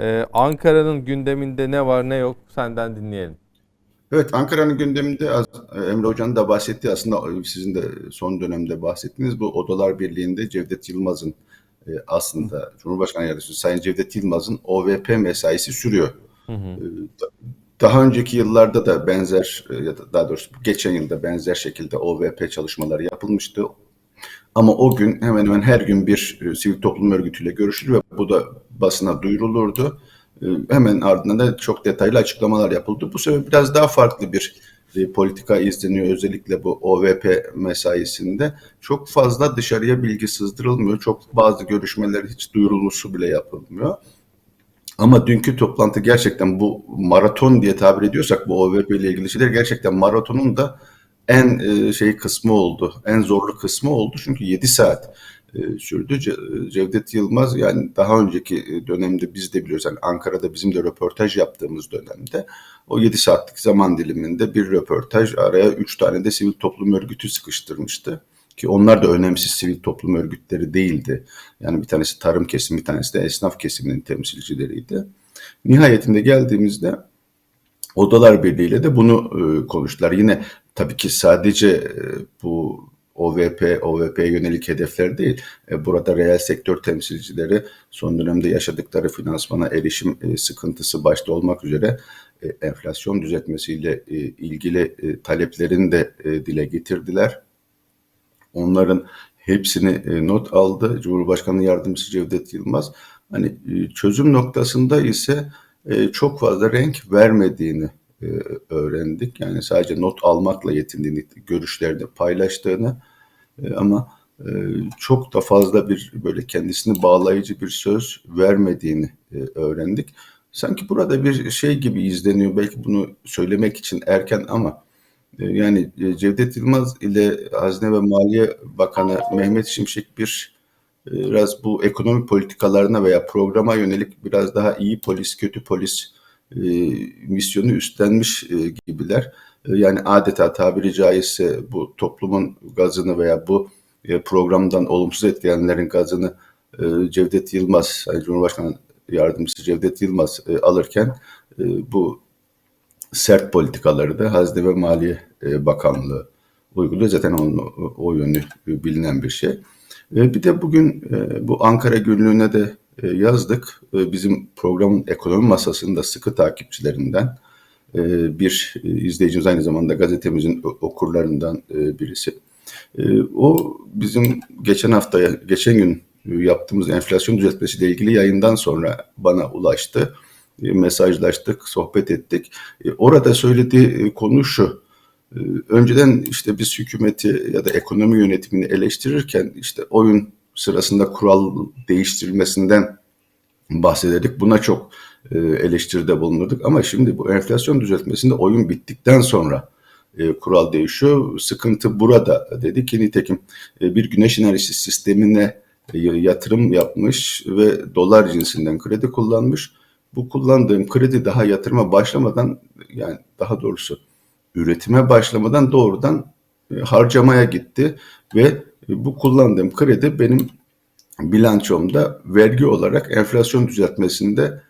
Ee, Ankara'nın gündeminde ne var ne yok senden dinleyelim. Evet, Ankara'nın gündeminde az, Emre Hoca'nın da bahsettiği aslında sizin de son dönemde bahsettiğiniz bu Odalar Birliği'nde Cevdet Yılmaz'ın e, aslında Cumhurbaşkanı Yardımcısı Sayın Cevdet Yılmaz'ın OVP mesaisi sürüyor. Hı hı. E, da- Daha önceki yıllarda da benzer e, ya da daha doğrusu geçen yılda benzer şekilde OVP çalışmaları yapılmıştı. Ama o gün hemen hemen her gün bir e, sivil toplum örgütüyle görüşülür ve bu da basına duyurulurdu. E, hemen ardından da çok detaylı açıklamalar yapıldı. Bu sefer biraz daha farklı bir e, politika izleniyor özellikle bu OVP mesaisinde. Çok fazla dışarıya bilgi sızdırılmıyor. Çok bazı görüşmeler hiç duyurulması bile yapılmıyor. Ama dünkü toplantı gerçekten bu maraton diye tabir ediyorsak bu OVP ile ilgili şeyler gerçekten maratonun da en e, şey kısmı oldu. En zorlu kısmı oldu. Çünkü 7 saat e, sürdü. Ce- Cevdet Yılmaz yani daha önceki e, dönemde biz de biliyoruz. Yani Ankara'da bizim de röportaj yaptığımız dönemde o 7 saatlik zaman diliminde bir röportaj araya 3 tane de sivil toplum örgütü sıkıştırmıştı. Ki onlar da önemsiz sivil toplum örgütleri değildi. Yani bir tanesi tarım kesimi, bir tanesi de esnaf kesiminin temsilcileriydi. Nihayetinde geldiğimizde Odalar Birliği ile de bunu e, konuştular. Yine tabii ki sadece e, bu OVP, OVP'ye yönelik hedefler değil. E, burada reel sektör temsilcileri son dönemde yaşadıkları finansmana erişim e, sıkıntısı başta olmak üzere e, enflasyon düzeltmesiyle e, ilgili e, taleplerini de e, dile getirdiler. Onların hepsini e, not aldı Cumhurbaşkanı Yardımcısı Cevdet Yılmaz. Hani e, çözüm noktasında ise e, çok fazla renk vermediğini e, öğrendik. Yani sadece not almakla yetindiğini, görüşlerini paylaştığını e, ama çok da fazla bir böyle kendisini bağlayıcı bir söz vermediğini öğrendik. Sanki burada bir şey gibi izleniyor. Belki bunu söylemek için erken ama Yani Cevdet Yılmaz ile Hazine ve Maliye Bakanı Mehmet Şimşek bir biraz bu ekonomi politikalarına veya programa yönelik biraz daha iyi polis, kötü polis e, misyonu üstlenmiş e, gibiler. E, yani adeta tabiri caizse bu toplumun gazını veya bu e, programdan olumsuz etkilenenlerin gazını e, Cevdet Yılmaz, yani Cumhurbaşkanı Yardımcısı Cevdet Yılmaz alırken bu sert politikaları da Hazine ve Maliye Bakanlığı uyguluyor. Zaten onun o yönü bilinen bir şey. E, bir de bugün e, bu Ankara günlüğüne de e, yazdık. E, bizim programın ekonomi masasında sıkı takipçilerinden bir izleyicimiz aynı zamanda gazetemizin okurlarından birisi. O bizim geçen hafta, geçen gün yaptığımız enflasyon düzeltmesiyle ilgili yayından sonra bana ulaştı. Mesajlaştık, sohbet ettik. Orada söylediği konu şu. E, Önceden işte biz hükümeti ya da ekonomi yönetimini eleştirirken işte oyun sırasında kural değiştirilmesinden bahsederdik. Buna çok e, eleştiride bulunurduk. Ama şimdi bu enflasyon düzeltmesinde oyun bittikten sonra e, kural değişiyor. Sıkıntı burada dedi ki nitekim e, bir güneş enerjisi sistemine yatırım yapmış ve dolar cinsinden kredi kullanmış. Bu kullandığım kredi daha yatırıma başlamadan yani daha doğrusu üretime başlamadan doğrudan e, harcamaya gitti ve e, bu kullandığım kredi benim bilançomda vergi olarak enflasyon düzeltmesinde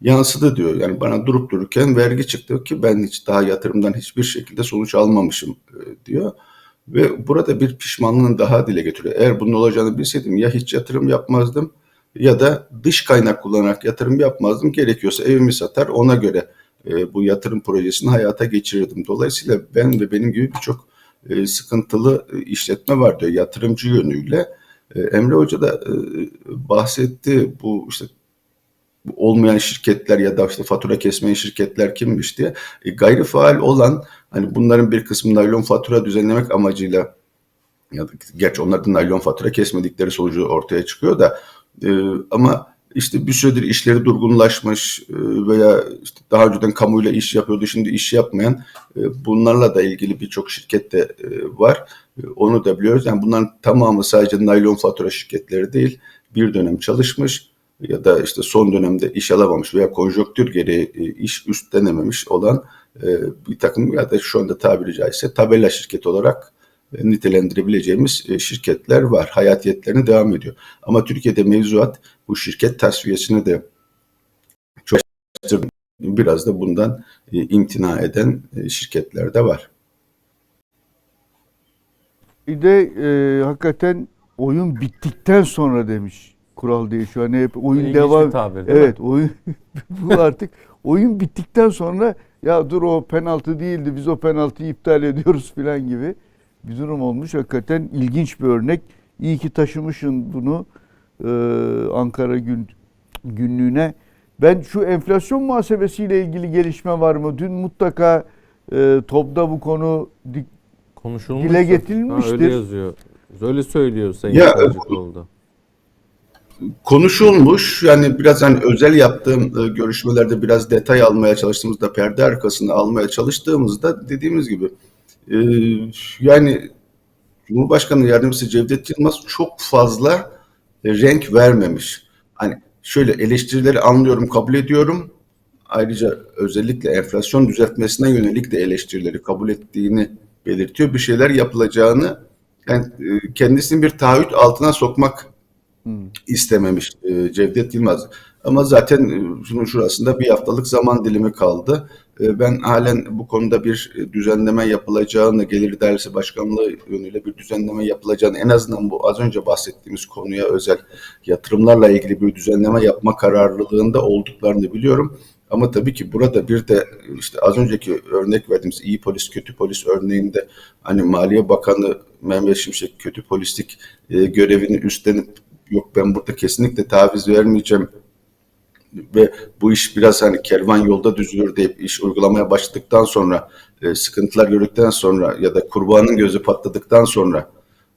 yansıdı diyor. Yani bana durup dururken vergi çıktı ki ben hiç daha yatırımdan hiçbir şekilde sonuç almamışım e, diyor. Ve burada bir pişmanlığını daha dile getiriyor. Eğer bunun olacağını bilseydim ya hiç yatırım yapmazdım ya da dış kaynak kullanarak yatırım yapmazdım. Gerekiyorsa evimi satar ona göre e, bu yatırım projesini hayata geçirirdim. Dolayısıyla ben ve benim gibi birçok e, sıkıntılı e, işletme var diyor yatırımcı yönüyle. E, Emre Hoca da e, bahsetti bu işte olmayan şirketler ya da işte fatura kesmeyen şirketler kimmiş diye. E, gayri faal olan hani bunların bir kısmı naylon fatura düzenlemek amacıyla ya da gerçi onlar da naylon fatura kesmedikleri sonucu ortaya çıkıyor da e, ama işte bir süredir işleri durgunlaşmış e, veya işte daha önceden kamuyla iş yapıyordu şimdi iş yapmayan e, bunlarla da ilgili birçok şirket de e, var. Onu da biliyoruz. Yani bunların tamamı sadece naylon fatura şirketleri değil. Bir dönem çalışmış ya da işte son dönemde iş alamamış veya konjonktür gereği iş üstlenememiş olan bir takım ya da şu anda tabiri caizse tabela şirketi olarak nitelendirebileceğimiz e, şirketler var. Hayatiyetlerine devam ediyor. Ama Türkiye'de mevzuat bu şirket tasfiyesine de araştırdım. Biraz da bundan e, imtina eden e, şirketler de var. Bir de e, hakikaten oyun bittikten sonra demiş kural değişiyor. Hani hep oyun İlginç devam. bir tabir, evet, oyun bu artık oyun bittikten sonra ya dur o penaltı değildi. Biz o penaltıyı iptal ediyoruz filan gibi bir durum olmuş. Hakikaten ilginç bir örnek. İyi ki taşımışsın bunu e, Ankara gün günlüğüne. Ben şu enflasyon muhasebesiyle ilgili gelişme var mı? Dün mutlaka e, TOB'da bu konu dik- Konuşulmuş. Dile getirilmiştir. öyle yazıyor. Öyle söylüyor Sayın Ya, Kavcıoğlu. Konuşulmuş yani biraz hani özel yaptığım e, görüşmelerde biraz detay almaya çalıştığımızda perde arkasını almaya çalıştığımızda dediğimiz gibi e, yani Cumhurbaşkanı Yardımcısı Cevdet Yılmaz çok fazla e, renk vermemiş. Hani şöyle eleştirileri anlıyorum, kabul ediyorum. Ayrıca özellikle enflasyon düzeltmesine yönelik de eleştirileri kabul ettiğini belirtiyor. Bir şeyler yapılacağını yani e, kendisini bir taahhüt altına sokmak istememiş e, Cevdet Yılmaz. Ama zaten e, şunun şurasında bir haftalık zaman dilimi kaldı. E, ben halen bu konuda bir e, düzenleme yapılacağını, Gelir İdaresi Başkanlığı yönüyle bir düzenleme yapılacağını, en azından bu az önce bahsettiğimiz konuya özel yatırımlarla ilgili bir düzenleme yapma kararlılığında olduklarını biliyorum. Ama tabii ki burada bir de işte az önceki örnek verdiğimiz iyi polis kötü polis örneğinde hani Maliye Bakanı Mehmet Şimşek kötü polislik görevini üstlenip yok ben burada kesinlikle taviz vermeyeceğim ve bu iş biraz hani kervan yolda düzülür deyip iş uygulamaya başladıktan sonra e, sıkıntılar gördükten sonra ya da kurbanın gözü patladıktan sonra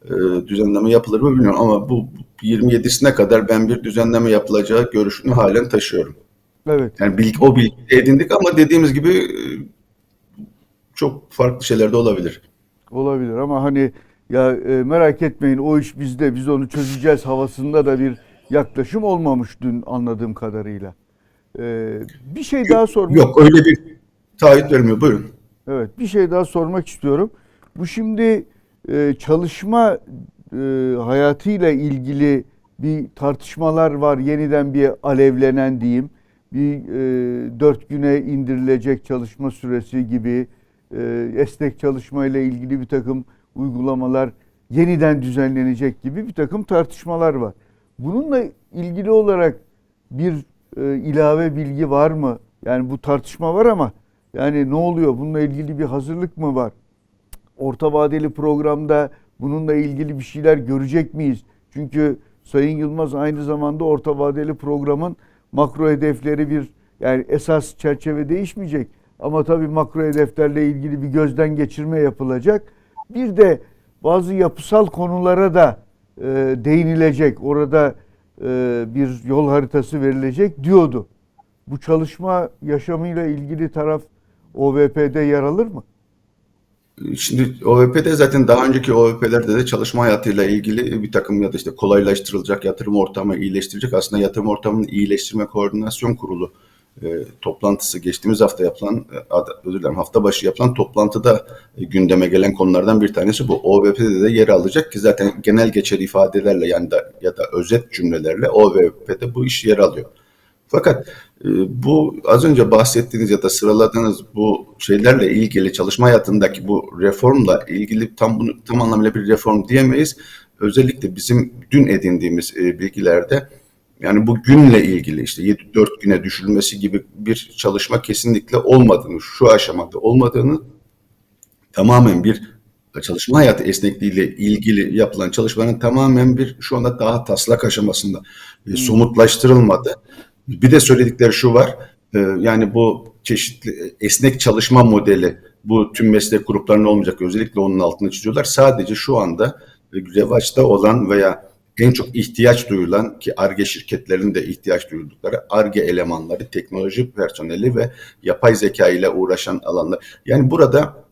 e, düzenleme yapılır mı bilmiyorum ama bu 27'sine kadar ben bir düzenleme yapılacağı görüşünü halen taşıyorum. Evet. Yani bilgi, o bilgi edindik ama dediğimiz gibi e, çok farklı şeyler de olabilir. Olabilir ama hani ya e, merak etmeyin o iş bizde biz onu çözeceğiz havasında da bir yaklaşım olmamış dün anladığım kadarıyla. E, bir şey daha sormak Yok öyle bir taahhüt vermiyor. Buyurun. Evet, bir şey daha sormak istiyorum. Bu şimdi e, çalışma e, hayatıyla ilgili bir tartışmalar var. Yeniden bir alevlenen diyeyim. Bir e, dört güne indirilecek çalışma süresi gibi e, esnek çalışma ile ilgili bir takım uygulamalar yeniden düzenlenecek gibi bir takım tartışmalar var. Bununla ilgili olarak bir e, ilave bilgi var mı? Yani bu tartışma var ama yani ne oluyor? Bununla ilgili bir hazırlık mı var? Orta vadeli programda bununla ilgili bir şeyler görecek miyiz? Çünkü Sayın Yılmaz aynı zamanda orta vadeli programın makro hedefleri bir yani esas çerçeve değişmeyecek. Ama tabii makro hedeflerle ilgili bir gözden geçirme yapılacak. Bir de bazı yapısal konulara da e, değinilecek. Orada e, bir yol haritası verilecek diyordu. Bu çalışma yaşamıyla ilgili taraf OVP'de yer alır mı? Şimdi OVP'de zaten daha önceki OVP'lerde de çalışma hayatıyla ilgili bir takım ya da işte kolaylaştırılacak yatırım ortamı iyileştirecek aslında yatırım ortamını iyileştirme koordinasyon kurulu e, toplantısı geçtiğimiz hafta yapılan e, özür dilerim hafta başı yapılan toplantıda e, gündeme gelen konulardan bir tanesi bu. OVP'de de yer alacak ki zaten genel geçer ifadelerle yani da ya da özet cümlelerle OVP'de bu iş yer alıyor. Fakat e, bu az önce bahsettiğiniz ya da sıraladığınız bu şeylerle ilgili çalışma hayatındaki bu reformla ilgili tam bunu tam anlamıyla bir reform diyemeyiz. Özellikle bizim dün edindiğimiz e, bilgilerde yani bu günle ilgili işte 7-4 güne düşürülmesi gibi bir çalışma kesinlikle olmadığını, şu aşamada olmadığını tamamen bir çalışma hayatı esnekliğiyle ilgili yapılan çalışmanın tamamen bir şu anda daha taslak aşamasında e, somutlaştırılmadı. Bir de söyledikleri şu var, e, yani bu çeşitli esnek çalışma modeli bu tüm meslek gruplarında olmayacak. Özellikle onun altını çiziyorlar. Sadece şu anda e, revaçta olan veya en çok ihtiyaç duyulan ki ARGE şirketlerinin de ihtiyaç duydukları ARGE elemanları, teknoloji personeli ve yapay zeka ile uğraşan alanlar. Yani burada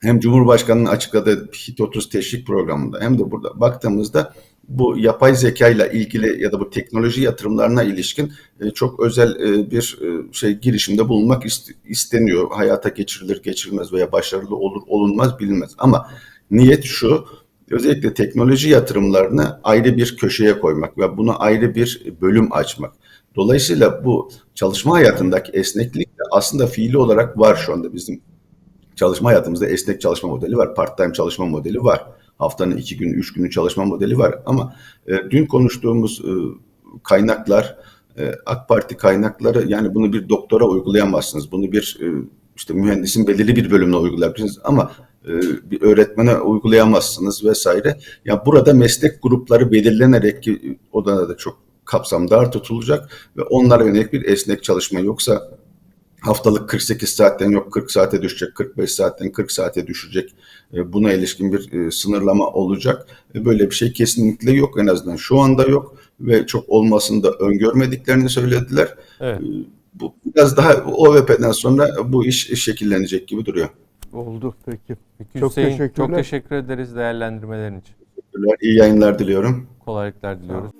hem Cumhurbaşkanı'nın açıkladığı HIT 30 teşvik programında hem de burada baktığımızda bu yapay zeka ile ilgili ya da bu teknoloji yatırımlarına ilişkin e, çok özel e, bir e, şey girişimde bulunmak ist- isteniyor. Hayata geçirilir, geçirilmez veya başarılı olur, olunmaz bilinmez. Ama niyet şu, özellikle teknoloji yatırımlarını ayrı bir köşeye koymak ve buna ayrı bir bölüm açmak. Dolayısıyla bu çalışma hayatındaki esneklik de aslında fiili olarak var şu anda bizim çalışma hayatımızda esnek çalışma modeli var, part-time çalışma modeli var. Haftanın iki gün, üç günü çalışma modeli var. Ama e, dün konuştuğumuz e, kaynaklar, e, AK Parti kaynakları yani bunu bir doktora uygulayamazsınız. Bunu bir e, işte mühendisin belirli bir bölümüne uygulayabilirsiniz ama bir öğretmene uygulayamazsınız vesaire. Ya burada meslek grupları belirlenerek ki o da da çok kapsamdar tutulacak ve onlara yönelik bir esnek çalışma yoksa haftalık 48 saatten yok 40 saate düşecek, 45 saatten 40 saate düşecek. E, Buna ilişkin bir e, sınırlama olacak. E, Böyle bir şey kesinlikle yok en azından şu anda yok ve çok olmasını da öngörmediklerini söylediler. Evet. Bu biraz daha OVP'den sonra bu iş şekillenecek gibi duruyor. Oldu peki. Peki Çok Hüseyin, çok teşekkürler. teşekkür ederiz değerlendirmelerin için. İyi yayınlar diliyorum. Kolaylıklar diliyoruz.